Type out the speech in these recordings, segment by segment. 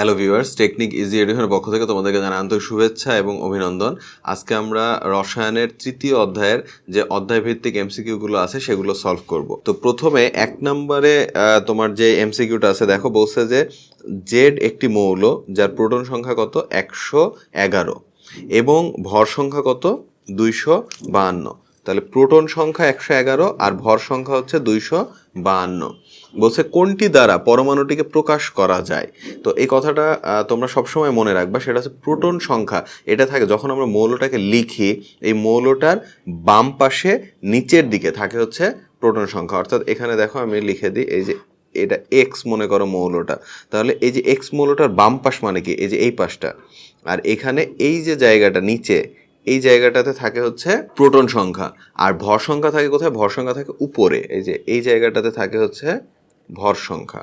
Hello viewers Technique easy এডুকেশনের পক্ষ থেকে তোমাদেরকে জানাই আন্তরিক শুভেচ্ছা এবং অভিনন্দন। আজকে আমরা রসায়নের তৃতীয় অধ্যায়ের যে অধ্যায় ভিত্তিক এমসিকিউগুলো আছে সেগুলো সলভ করব। তো প্রথমে এক নম্বরে তোমার যে এমসিকিউটা আছে, দেখো বলছে যে জেড একটি মৌল যার প্রোটন সংখ্যা কত? একশো এগারো। এবং ভর সংখ্যা কত? দুইশো বাহান্ন। তাহলে প্রোটন সংখ্যা একশো এগারো আর ভর সংখ্যা হচ্ছে দুইশো বাহান্ন বলছে, কোনটি দ্বারা পরমাণুটিকে প্রকাশ করা যায়? তো এই কথাটা তোমরা সবসময় মনে রাখবা, সেটা হচ্ছে প্রোটন সংখ্যা। এটা থাকে যখন আমরা মৌলটাকে লিখি, এই মৌলটার বাম পাশে নিচের দিকে থাকে হচ্ছে প্রোটন সংখ্যা। অর্থাৎ এখানে দেখো আমি লিখে দিই, এই যে এটা এক্স মনে করো মৌলটা। তাহলে এই যে এক্স মৌলটার বাম পাশ মানে কি? এই যে এই পাশটা। আর এখানে এই যে জায়গাটা নিচে এই জায়গাটাতে থাকে হচ্ছে প্রোটন সংখ্যা। আর ভর সংখ্যা থাকে কোথায়? ভর সংখ্যা থাকে উপরে। এই যে এই জায়গাটাতে থাকে হচ্ছে ভর সংখ্যা।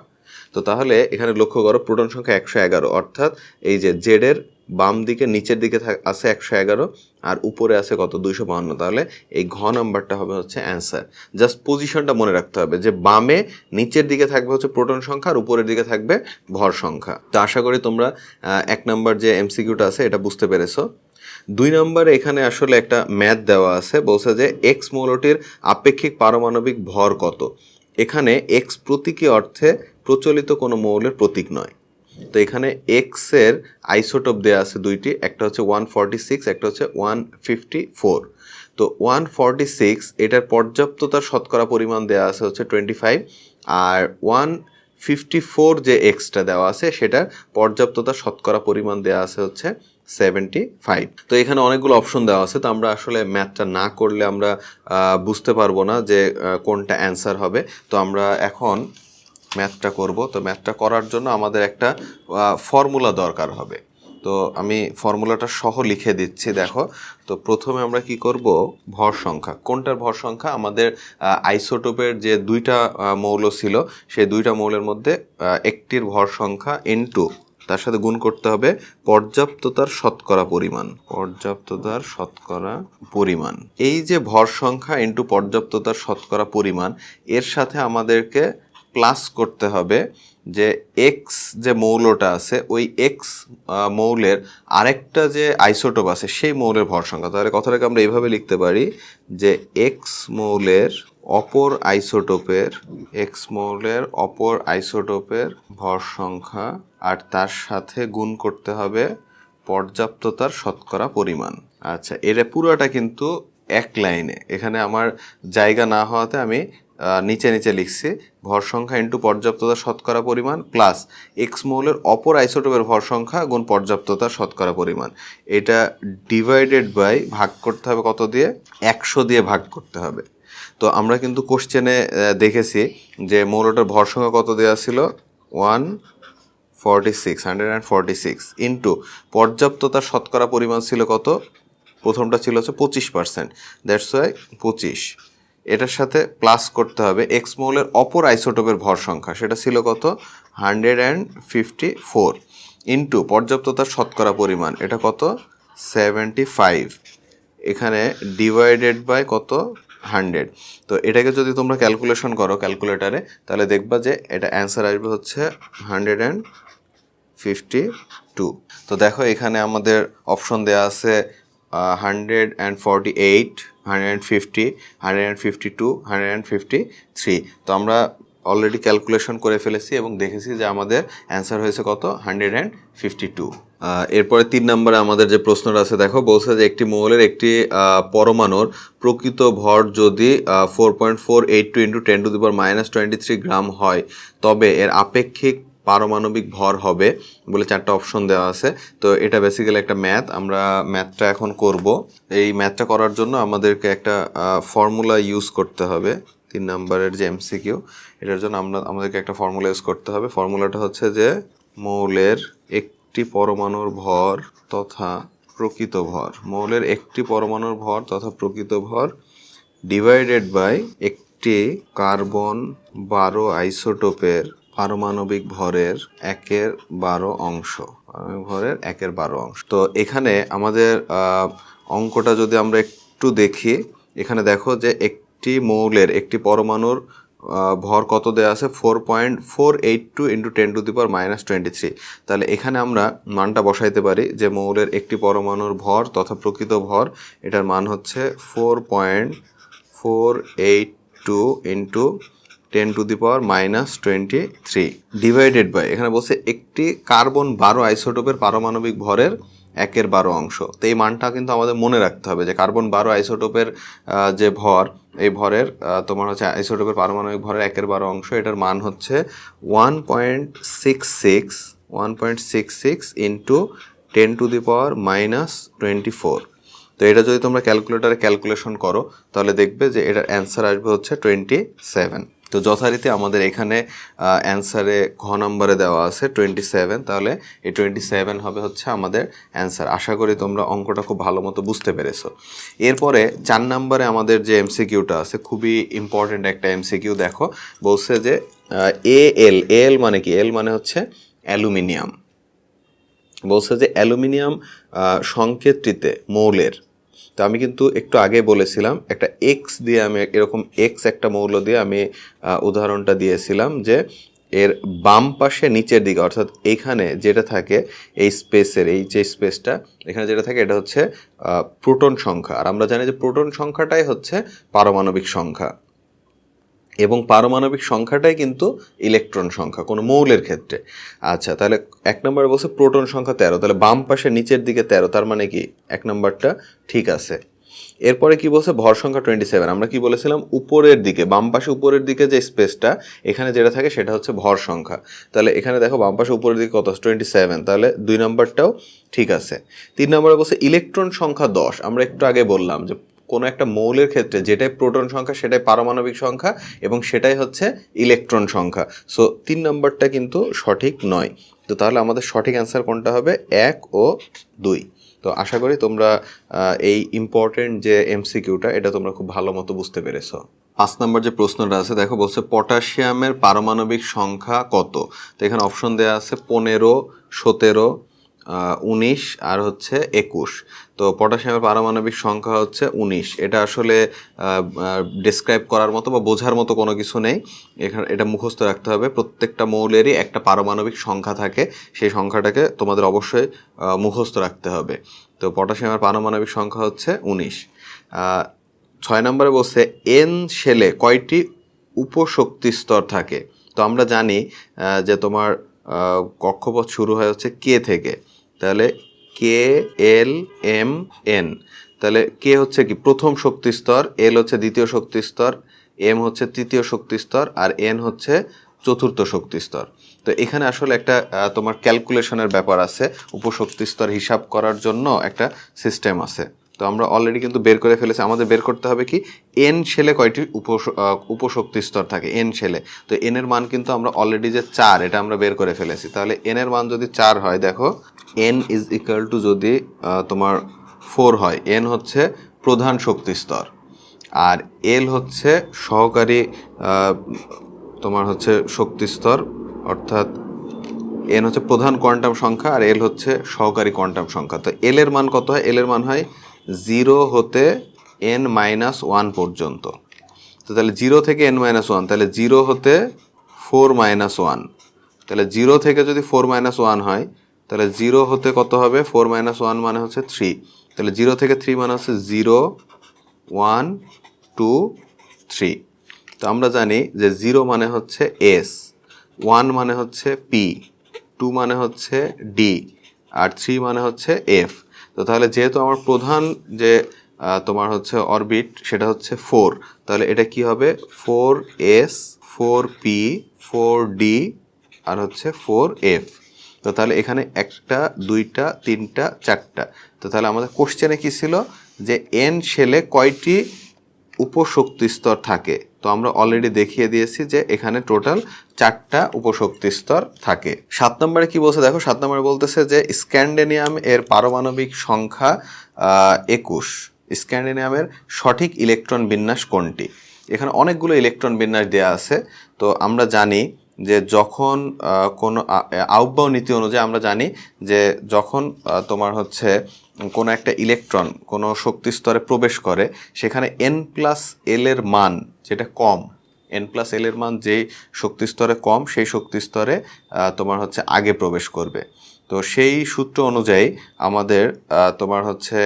তো তাহলে এখানে লক্ষ্য করো, প্রোটন সংখ্যা একশো এগারো। অর্থাৎ এই যে জেডের বাম দিকে, নিচের দিকে আছে একশো এগারো, আর উপরে আছে কত? দুইশো বাহান্ন। তাহলে এই ঘ নাম্বারটা হবে হচ্ছে অ্যান্সার। জাস্ট পজিশনটা মনে রাখতে হবে যে বামে নিচের দিকে থাকবে হচ্ছে প্রোটন সংখ্যা, আর উপরের দিকে থাকবে ভর সংখ্যা। তো আশা করি তোমরা এক নাম্বার যে এমসিকিউটা আছে, এটা বুঝতে পেরেছ। দুই নম্বরে এখানে আসলে একটা ম্যাথ দেওয়া আছে, বলছে যে এক্স মৌলটির আপেক্ষিক পারমাণবিক ভর কত? এখানে এক্স প্রতীকী অর্থে প্রচলিত কোনো মৌলের প্রতীক নয়। তো এখানে এক্সের আইসোটোপ দেওয়া আছে দুইটি, একটা হচ্ছে ওয়ান ফর্টি সিক্স একটা হচ্ছে ওয়ান ফিফটি ফোর তো ওয়ান ফর্টি সিক্স এটার পর্যাপ্ততার শতকরা পরিমাণ দেওয়া আছে হচ্ছে টোয়েন্টি ফাইভ আর ওয়ান ফিফটি ফোর যে এক্সটা দেওয়া আছে, সেটার পর্যাপ্ততা শতকরা পরিমাণ দেওয়া আছে হচ্ছে সেভেন্টি ফাইভ তো এখানে অনেকগুলো অপশন দেওয়া আছে, তো আমরা আসলে ম্যাথটা না করলে আমরা বুঝতে পারব না যে কোনটা অ্যান্সার হবে। তো আমরা এখন ম্যাথটা করব। তো ম্যাথটা করার জন্য আমাদের একটা ফর্মুলা দরকার হবে। তো আমি ফর্মুলাটা সহ লিখে দিচ্ছি, দেখো। তো প্রথমে আমরা কি করব? ভর সংখ্যা। কোনটার ভর সংখ্যা? আমাদের আইসোটোপের যে দুইটা মৌল ছিল, সেই দুইটা মৌলের মধ্যে একটির ভর সংখ্যা ইনটু তার সাথে গুণ করতে হবে পর্যাপ্ততার শতকরা পরিমাণ। পর্যাপ্ততার শতকরা পরিমাণ। এই যে ভর সংখ্যা ইনটু পর্যাপ্ততার শতকরা পরিমাণ, এর সাথে আমাদেরকে প্লাস করতে হবে যে এক্স যে মৌলটা আছে, ওই এক্স মৌলের আরেকটা যে আইসোটোপ আছে, সেই মৌলের ভর সংখ্যা। তাহলে কথাটাকে আমরা এইভাবে লিখতে পারি যে এক্স মৌলের অপর আইসোটোপের এক্স মৌলের অপর আইসোটোপের ভর সংখ্যা আর তার সাথে গুণ করতে হবে পর্যাপ্ততার শতকরা পরিমাণ। আচ্ছা এটা পুরোটা কিন্তু এক লাইনে। এখানে আমার জায়গা না হওয়াতে আমি নিচে নিচে লিখছি, ভর সংখ্যা ইন্টু পর্যাপ্ততা শতকরা পরিমাণ প্লাস এক্স মৌলের অপর আইসোটোপের ভর সংখ্যা গুণ পর্যাপ্ততা শতকরা পরিমাণ। এটা ডিভাইডেড বাই ভাগ করতে হবে কত দিয়ে? একশো দিয়ে ভাগ করতে হবে। তো আমরা কিন্তু কোশ্চেনে দেখেছি যে মৌলটার ভর সংখ্যা কত দেওয়া ছিল? One forty six hundred and forty six into পর্যাপ্ততার শতকরা পরিমাণ ছিল কত? প্রথমটা ছিল হচ্ছে পঁচিশ পার্সেন্ট দ্যাটস ওয়াই পঁচিশ। এটার সাথে প্লাস করতে হবে এক্স মৌলের অপর আইসোটোপের ভর সংখ্যা। সেটা ছিল কত? Hundred and fifty four into পর্যাপ্ততার শতকরা পরিমাণ। এটা কত? সেভেন্টি ফাইভ এখানে ডিভাইডেড বাই কত? হান্ড্রেড তো এটাকে যদি তোমরা ক্যালকুলেশন করো ক্যালকুলেটারে তাহলে দেখবা যে এটা অ্যান্সার আসবে হচ্ছে হান্ড্রেড অ্যান্ড ফিফটি টু তো দেখো এখানে আমাদের অপশন দেওয়া আছে hundred and forty eight hundred and fifty, hundred and fifty two, hundred and fifty three. তো আমরা অলরেডি ক্যালকুলেশন করে ফেলেছি এবং দেখেছি যে আমাদের অ্যান্সার হয়েছে কত? Hundred and fifty two. এরপরে তিন নম্বরে আমাদের যে প্রশ্নটা আছে, দেখো, বলছে যে একটি মৌলের একটি পরমাণুর প্রকৃত ভর যদি four point four eight two into ten to the power minus twenty three gram হয়, তবে এর আপেক্ষিক পারমাণবিক ভর হবে বলে চারটা অপশন দেওয়া আছে। তো এটা বেসিক্যালি একটা ম্যাথ আমরা ম্যাথটা এখন করব। এই ম্যাথটা করার জন্য আমাদেরকে একটা ফর্মুলা ইউজ করতে হবে। তিন নম্বরের যে এমসিকিউ এটার জন্য আমরা, আমাদেরকে একটা ফর্মুলা ইউজ করতে হবে। ফর্মুলাটা হচ্ছে যে মৌলের একটি পরমাণুর ভর তথা প্রকৃত ভর। মৌলের একটি পরমাণুর ভর তথা প্রকৃত ভর ডিভাইডেড বাই একটি কার্বন বারো আইসোটোপের পারমাণবিক ভরের একের বারো অংশ। পারমাণবিক ভরের একের বারো অংশ। তো এখানে আমাদের অঙ্কটা যদি আমরা একটু দেখি, এখানে দেখো যে একটি মৌলের, একটি পরমাণুর ভর কত দেওয়া আছে? Four point four eight two into ten to the power minus twenty three. তাহলে এখানে আমরা মানটা বসাইতে পারি যে মৌলের একটি পরমাণুর ভর তথা প্রকৃত ভর, এটার মান হচ্ছে four point four eight two into ten to the power minus twenty three divided by এখানে বলছে একটি কার্বন বারো আইসোটোপের পারমাণবিক ভরের একের বারো অংশ। তো এই মানটা কিন্তু আমাদের মনে রাখতে হবে যে কার্বন বারো আইসোটোপের যে ভর, এই ভরের তোমার হচ্ছে আইসোটোপের পারমাণবিক ভরের একের বারো অংশ, এটার মান হচ্ছে one point six six one point six six into ten to the power minus twenty four তো এটা যদি তোমরা ক্যালকুলেটারে ক্যালকুলেশন করো, তাহলে দেখবে যে এটার অ্যান্সার আসবে হচ্ছে টোয়েন্টি সেভেন তো যথারীতি আমাদের এখানে অ্যান্সারে ঘ নম্বরে দেওয়া আছে টোয়েন্টি সেভেন তাহলে এই টোয়েন্টি সেভেন হবে হচ্ছে আমাদের অ্যান্সার আশা করি তোমরা অঙ্কটা খুব ভালো মতো বুঝতে পেরেছ। এরপরে চার নম্বরে আমাদের যে এমসিকিউটা আছে, খুবই ইম্পর্ট্যান্ট একটা এমসিকিউ দেখো, বলছে যে এ এল এল মানে কি? এল মানে হচ্ছে অ্যালুমিনিয়াম। বলছে যে অ্যালুমিনিয়াম সংকেতটিতে, মৌলের তো আমি কিন্তু একটু আগে বলেছিলাম, একটা এক্স দিয়ে আমি, এরকম এক্স একটা মৌল দিয়ে আমি উদাহরণটা দিয়েছিলাম যে এর বাম পাশে নিচের দিকে, অর্থাৎ এখানে যেটা থাকে, এই স্পেসের, এই যে স্পেসটা, এখানে যেটা থাকে এটা হচ্ছে প্রোটন সংখ্যা। আর আমরা জানি যে প্রোটন সংখ্যাটাই হচ্ছে পারমাণবিক সংখ্যা। এবং পারমাণবিক সংখ্যাটাই কিন্তু ইলেকট্রন সংখ্যা, কোনো মৌলের ক্ষেত্রে। আচ্ছা তাহলে এক নম্বরে বলছে প্রোটন সংখ্যা তেরো, তাহলে বাম পাশে নিচের দিকে তেরো, তার মানে কি? এক নম্বরটা ঠিক আছে। এরপরে কি বলছে? ভর সংখ্যা টোয়েন্টি সেভেন আমরা কি বলেছিলাম? উপরের দিকে, বাম পাশে উপরের দিকে যে স্পেসটা এখানে যেটা থাকে সেটা হচ্ছে ভর সংখ্যা। তাহলে এখানে দেখো বাম পাশে উপরের দিকে কত টোয়েন্টি সেভেন তাহলে দুই নম্বরটাও ঠিক আছে। তিন নম্বরে বলছে ইলেকট্রন সংখ্যা দশ, আমরা একটু আগে বললাম যে কোনো একটা মৌলের ক্ষেত্রে যেটাই প্রোটন সংখ্যা, সেটাই পারমাণবিক সংখ্যা এবং সেটাই হচ্ছে ইলেকট্রন সংখ্যা। সো তিন নম্বরটা কিন্তু সঠিক নয়। তো তাহলে আমাদের সঠিক অ্যান্সার কোনটা হবে? এক ও দুই। তো আশা করি তোমরা এই ইম্পর্টেন্ট যে এমসিকিউটা এটা তোমরা খুব ভালো মতো বুঝতে পেরেছ। পাঁচ নম্বর যে প্রশ্নটা আছে, দেখো বলছে পটাশিয়ামের পারমাণবিক সংখ্যা কত? তো এখানে অপশন দেওয়া আছে পনেরো, সতেরো উনিশ আর হচ্ছে একুশ। তো পটাশিয়ামের পারমাণবিক সংখ্যা হচ্ছে উনিশ। এটা আসলে ডিসক্রাইব করার মতো বা বোঝার মতো কোনো কিছু নেই। এখানে এটা মুখস্থ রাখতে হবে। প্রত্যেকটা মৌলেরই একটা পারমাণবিক সংখ্যা থাকে। সেই সংখ্যাটাকে তোমাদের অবশ্যই মুখস্থ রাখতে হবে। তো পটাশিয়ামের পারমাণবিক সংখ্যা হচ্ছে উনিশ। ছয় নম্বরে বলছে, এন শেলে কয়টি উপশক্তি স্তর থাকে? তো আমরা জানি যে তোমার কক্ষপথ শুরু হয় হচ্ছে কে থেকে? তাহলে কে এল এম এন তাহলে কে হচ্ছে কি? প্রথম শক্তি স্তর এল হচ্ছে দ্বিতীয় শক্তি স্তর এম হচ্ছে তৃতীয় শক্তি স্তর, আর এন হচ্ছে চতুর্থ শক্তি স্তর। তো এখানে আসলে একটা তোমার ক্যালকুলেশনের ব্যাপার আছে। উপশক্তি স্তর হিসাব করার জন্য একটা সিস্টেম আছে। তো আমরা অলরেডি কিন্তু বের করে ফেলেছি। আমাদের বের করতে হবে কি? এন শেলে কয়টি উপশক্তি স্তর থাকে? এন শেলে তো এন এর মান কিন্তু আমরা অলরেডি যে চার, এটা আমরা বের করে ফেলেছি। তাহলে এন এর মান যদি চার হয়, দেখো এন ইজ ইকুয়াল টু যদি তোমার ফোর হয় এন হচ্ছে প্রধান শক্তি স্তর। আর এল হচ্ছে সহকারী তোমার হচ্ছে শক্তি স্তর, অর্থাৎ এন হচ্ছে প্রধান কোয়ান্টাম সংখ্যা আর এল হচ্ছে সহকারী কোয়ান্টাম সংখ্যা। তো এল এর মান কত হয়? এল এর মান হয় জিরো হতে এন মাইনাস ওয়ান পর্যন্ত। তো তাহলে জিরো থেকে এন মাইনাস ওয়ান তাহলে জিরো হতে ফোর মাইনাস ওয়ান তাহলে জিরো থেকে যদি ফোর মাইনাস ওয়ান হয়, তাহলে জিরো হতে কত হবে? ফোর মাইনাস ওয়ান মানে হচ্ছে থ্রি তাহলে জিরো থেকে থ্রি মানে হচ্ছে জিরো ওয়ান টু থ্রি তো আমরা জানি যে জিরো মানে হচ্ছে এস ওয়ান মানে হচ্ছে পি টু মানে হচ্ছে ডি আর থ্রি মানে হচ্ছে এফ তো তাহলে যেহেতু আমার প্রধান যে তোমার হচ্ছে অরবিট সেটা হচ্ছে ফোর তাহলে এটা কি হবে? Four s four p four d আর হচ্ছে ফোর এফ তো তাহলে এখানে একটা, দুইটা, তিনটা, চারটা। তো তাহলে আমাদের কোশ্চেনে কী ছিল? যে এন শেলে কয়টি উপশক্তি স্তর থাকে। তো আমরা অলরেডি দেখিয়ে দিয়েছি যে এখানে টোটাল চারটা উপশক্তি স্তর থাকে। সাত নম্বরে কি বলছে? দেখো, সাত নম্বরে বলতেছে যে স্ক্যান্ডেনিয়াম এর পারমাণবিক সংখ্যা একুশ। স্ক্যান্ডেনিয়ামের সঠিক ইলেকট্রন বিন্যাস কোনটি? এখানে অনেকগুলো ইলেকট্রন বিন্যাস দেওয়া আছে। তো আমরা জানি যে যখন কোনো, আ- আহ্বান নীতি অনুযায়ী আমরা জানি যে যখন তোমার হচ্ছে কোনো একটা ইলেকট্রন কোনো শক্তি স্তরে প্রবেশ করে, সেখানে এন প্লাস এল এর মান যেটা কম এন প্লাস এল এর মান যে শক্তি স্তরে কম, সেই শক্তি স্তরে তোমার হচ্ছে আগে প্রবেশ করবে। তো সেই সূত্র অনুযায়ী আমাদের তোমার হচ্ছে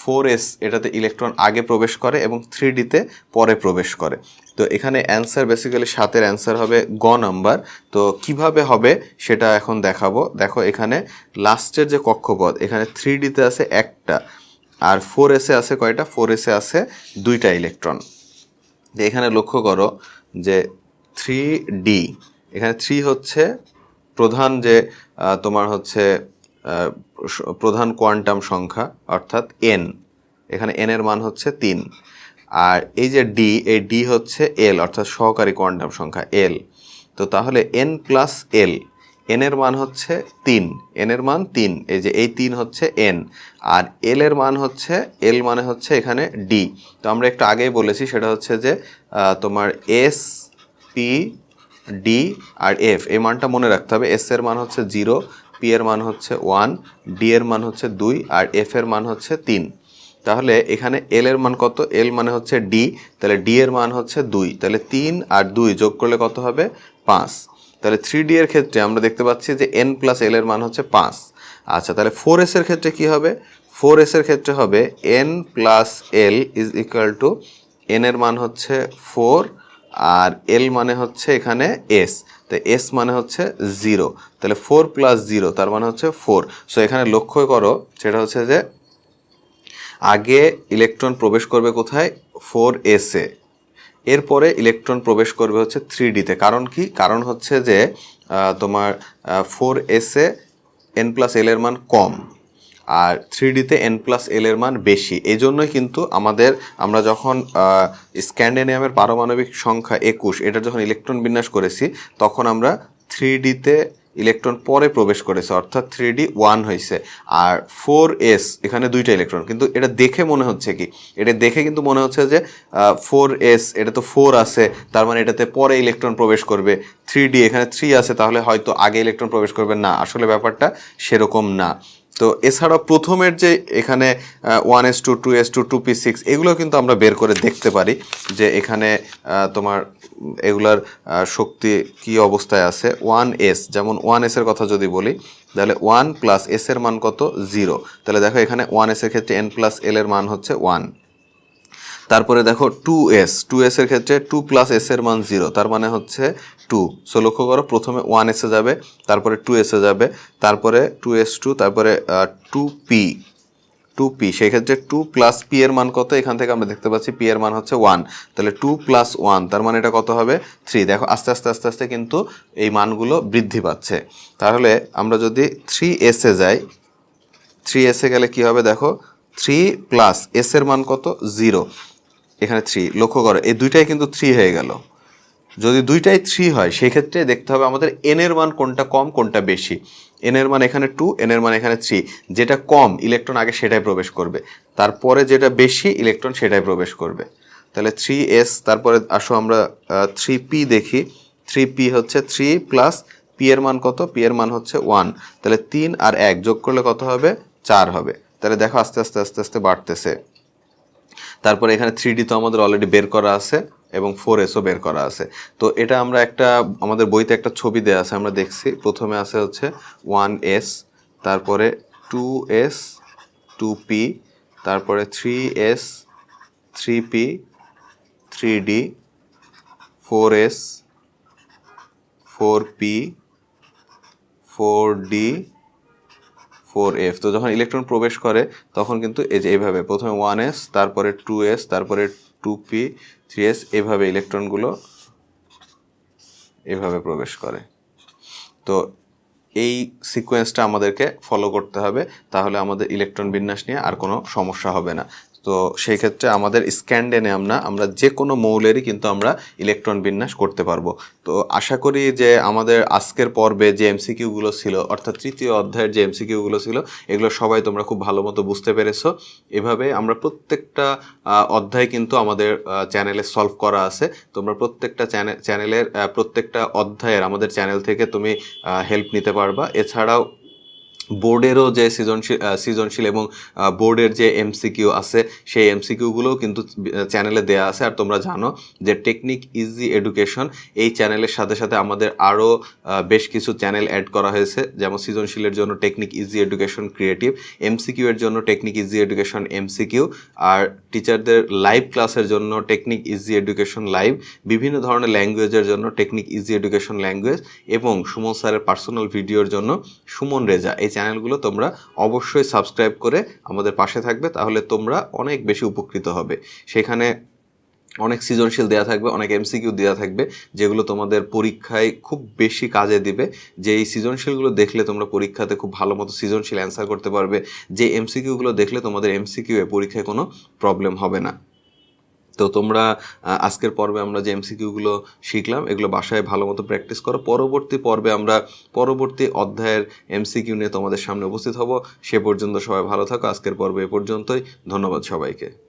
ফোর এস এটাতে ইলেকট্রন আগে প্রবেশ করে এবং থ্রি ডিতে পরে প্রবেশ করে। তো এখানে অ্যান্সার বেসিক্যালি সাতের অ্যান্সার হবে গ নাম্বার তো কীভাবে হবে সেটা এখন দেখাবো। দেখো এখানে লাস্টের যে কক্ষপথ, এখানে থ্রি ডিতে আছে একটা, আর ফোর এসে আছে কয়টা? ফোর এসে আছে দুইটা ইলেকট্রন এখানে লক্ষ্য করো যে থ্রি ডি এখানে থ্রি হচ্ছে প্রধান যে তোমার হচ্ছে প্রধান কোয়ান্টাম সংখ্যা, অর্থাৎ এন এখানে এন এর মান হচ্ছে তিন। আর এই যে ডি এই ডি হচ্ছে এল অর্থাৎ সহকারী কোয়ান্টাম সংখ্যা এল তো তাহলে এন প্লাস এল এন এর মান হচ্ছে তিন এন এর মান তিন, এই যে এই তিন হচ্ছে এন আর এল এর মান হচ্ছে এল মানে হচ্ছে এখানে ডি তো আমরা একটু আগেই বলেছি, সেটা হচ্ছে যে তোমার এস পি ডি আর এফ এই মানটা মনে রাখতে হবে। এস এর মান হচ্ছে জিরো পি এর মান হচ্ছে ওয়ান ডি এর মান হচ্ছে দুই, আর এফ এর মান হচ্ছে তিন। তাহলে এখানে এল এর মান কত? এল মানে হচ্ছে ডি তাহলে ডি এর মান হচ্ছে দুই। তাহলে তিন আর দুই যোগ করলে কত হবে? পাঁচ। তাহলে থ্রি ডি এর ক্ষেত্রে আমরা দেখতে পাচ্ছি যে এন প্লাস এল এর মান হচ্ছে পাঁচ। আচ্ছা তাহলে ফোর এস এর ক্ষেত্রে কি হবে? ফোর এস এর ক্ষেত্রে হবে n plus l is equal to n এর মান হচ্ছে ফোর আর এল মানে হচ্ছে এখানে এস তো এস মানে হচ্ছে জিরো তাহলে ফোর প্লাস জিরো তার মানে হচ্ছে ফোর সো এখানে লক্ষ্য করো, সেটা হচ্ছে যে আগে ইলেকট্রন প্রবেশ করবে কোথায়? ফোর এসে এরপরে ইলেকট্রন প্রবেশ করবে হচ্ছে থ্রি ডিতে কারণ কি? কারণ হচ্ছে যে তোমার ফোর এসে এন প্লাস এল এর মান কম। আর থ্রি ডিতে এন প্লাস এল এর মান বেশি। এই জন্যই কিন্তু আমাদের, আমরা যখন স্ক্যান্ডেনিয়ামের পারমাণবিক সংখ্যা একুশ, এটা যখন ইলেকট্রন বিন্যাস করেছি, তখন আমরা থ্রি ডিতে ইলেকট্রন পরে প্রবেশ করেছে, অর্থাৎ থ্রি ডি ওয়ান হয়েছে। আর ফোর এস এখানে দুইটা ইলেকট্রন কিন্তু এটা দেখে মনে হচ্ছে কি? এটা দেখে কিন্তু মনে হচ্ছে যে ফোর এস এটা তো ফোর আছে, তার মানে এটাতে পরে ইলেকট্রন প্রবেশ করবে। থ্রি ডি এখানে থ্রি আছে, তাহলে হয়তো আগে ইলেকট্রন প্রবেশ করবে। না, আসলে ব্যাপারটা সেরকম না। তো এছাড়া প্রথমের যে এখানে one s two two s two two p six এগুলো কিন্তু আমরা বের করে দেখতে পারি যে এখানে তোমার এগুলার শক্তি কি অবস্থায় আছে। ওয়ান এস যেমন ওয়ান এসের কথা যদি বলি, তাহলে ওয়ান প্লাস এসের মান কত? জিরো তাহলে দেখো এখানে ওয়ান এসের ক্ষেত্রে এন প্লাস এল এর মান হচ্ছে ওয়ান তারপরে দেখো টু এস টু এস এর ক্ষেত্রে টু প্লাস এস এর মান জিরো তার মানে হচ্ছে টু সো লক্ষ্য করো, প্রথমে ওয়ান এসে যাবে, তারপরে টু এসে যাবে, তারপরে টু এস টু তারপরে টু পি টু পি সেই ক্ষেত্রে টু প্লাস পি এর মান কত? এখান থেকে আমরা দেখতে পাচ্ছি পি এর মান হচ্ছে ওয়ান তাহলে টু প্লাস ওয়ান তার মানে এটা কত হবে? থ্রি দেখো, আস্তে আস্তে আস্তে আস্তে কিন্তু এই মানগুলো বৃদ্ধি পাচ্ছে। তাহলে আমরা যদি থ্রি এসে যাই থ্রি এসে গেলে কি হবে? দেখো থ্রি প্লাস এস এর মান কত? জিরো এখানে থ্রি লক্ষ্য করো, এই দুইটাই কিন্তু থ্রি হয়ে গেল। যদি দুইটাই থ্রি হয়, সেক্ষেত্রে দেখতে হবে আমাদের এন এর মান কোনটা কম, কোনটা বেশি। এন এর মান এখানে টু এন এর মান এখানে থ্রি যেটা কম ইলেকট্রন আগে সেটাই প্রবেশ করবে। তারপরে যেটা বেশি ইলেকট্রন সেটাই প্রবেশ করবে। তাহলে থ্রি এস তারপরে আসো আমরা থ্রি পি দেখি। থ্রি পি হচ্ছে থ্রি প্লাস পি এর মান কত? পি এর মান হচ্ছে ওয়ান তাহলে তিন আর এক যোগ করলে কত হবে? চার হবে। তাহলে দেখো আস্তে আস্তে আস্তে আস্তে বাড়তেছে। তারপরে এখানে থ্রি ডি তো আমাদের অলরেডি বের করা আছে এবং ফোর এসও বের করা আছে। তো এটা আমরা একটা, আমাদের বইতে একটা ছবি দেওয়া আছে, আমরা দেখছি। প্রথমে আছে হচ্ছে ওয়ান এস তারপরে টু এস টু পি তারপরে three s three p three d four s four p four d four f তো যখন ইলেকট্রন প্রবেশ করে, তখন কিন্তু এই যে এইভাবে প্রথমে ওয়ান এস তারপরে টু এস তারপরে টু পি থ্রি এস এভাবে ইলেকট্রনগুলো এভাবে প্রবেশ করে। তো এই সিকোয়েন্সটা আমাদেরকে ফলো করতে হবে, তাহলে আমাদের ইলেকট্রন বিন্যাস নিয়ে আর কোনো সমস্যা হবে না। তো সেই ক্ষেত্রে আমাদের স্ক্যান্ডেনিয়াম না আমরা যে কোনো মৌলেরই কিন্তু আমরা ইলেকট্রন বিন্যাস করতে পারব। তো আশা করি যে আমাদের আজকের পর্বে যে এমসিকিউগুলো ছিল, অর্থাৎ তৃতীয় অধ্যায়ের যে এমসিকিউগুলো ছিল, এগুলো সবাই তোমরা খুব ভালো মতো বুঝতে পেরেছ। এভাবে আমরা প্রত্যেকটা অধ্যায় কিন্তু আমাদের চ্যানেলে সলভ করা আছে। তোমরা প্রত্যেকটা চ্যানেল চ্যানেলের প্রত্যেকটা অধ্যায়ের আমাদের চ্যানেল থেকে তুমি হেল্প নিতে পারবা। এছাড়াও বোর্ডেরও যে সৃজনশীল সৃজনশীল এবং বোর্ডের যে এমসিকিউ আছে, সেই এমসিকিউগুলোও কিন্তু চ্যানেলে দেয়া আছে। আর তোমরা জানো যে টেকনিক ইজি এডুকেশন এই চ্যানেলের সাথে সাথে আমাদের আরও বেশ কিছু চ্যানেল অ্যাড করা হয়েছে। যেমন সৃজনশীলের জন্য technique easy education creative MCQ এর জন্য টেকনিক ইজি এডুকেশন এমসিকিউ, আর টিচারদের লাইভ ক্লাসের জন্য টেকনিক ইজি এডুকেশন লাইভ বিভিন্ন ধরনের ল্যাঙ্গুয়েজের জন্য টেকনিক ইজি এডুকেশন ল্যাঙ্গুয়েজ এবং সুমন স্যারের পার্সোনাল ভিডিওর জন্য সুমন রেজা। এই চ্যানেলগুলো তোমরা অবশ্যই সাবস্ক্রাইব করে আমাদের পাশে থাকবে, তাহলে তোমরা অনেক বেশি উপকৃত হবে। সেখানে অনেক সৃজনশীল দেওয়া থাকবে, অনেক এমসিকিউ দেওয়া থাকবে, যেগুলো তোমাদের পরীক্ষায় খুব বেশি কাজে দিবে। যে এই সৃজনশীলগুলো দেখলে তোমরা পরীক্ষাতে খুব ভালো মতো সৃজনশীল অ্যান্সার করতে পারবে, যে এমসিকিউগুলো দেখলে তোমাদের এমসিকিউ এ পরীক্ষায় কোনো প্রবলেম হবে না। তো তোমরা আজকের পর্বে আমরা যে এমসিকিউগুলো শিখলাম, এগুলো বাসায় ভালো মতো প্র্যাকটিস করো। পরবর্তী পর্বে আমরা পরবর্তী অধ্যায়ের এমসিকিউ নিয়ে তোমাদের সামনে উপস্থিত হব। সে পর্যন্ত সবাই ভালো থাকো। আজকের পর্বে এ পর্যন্তই। ধন্যবাদ সবাইকে।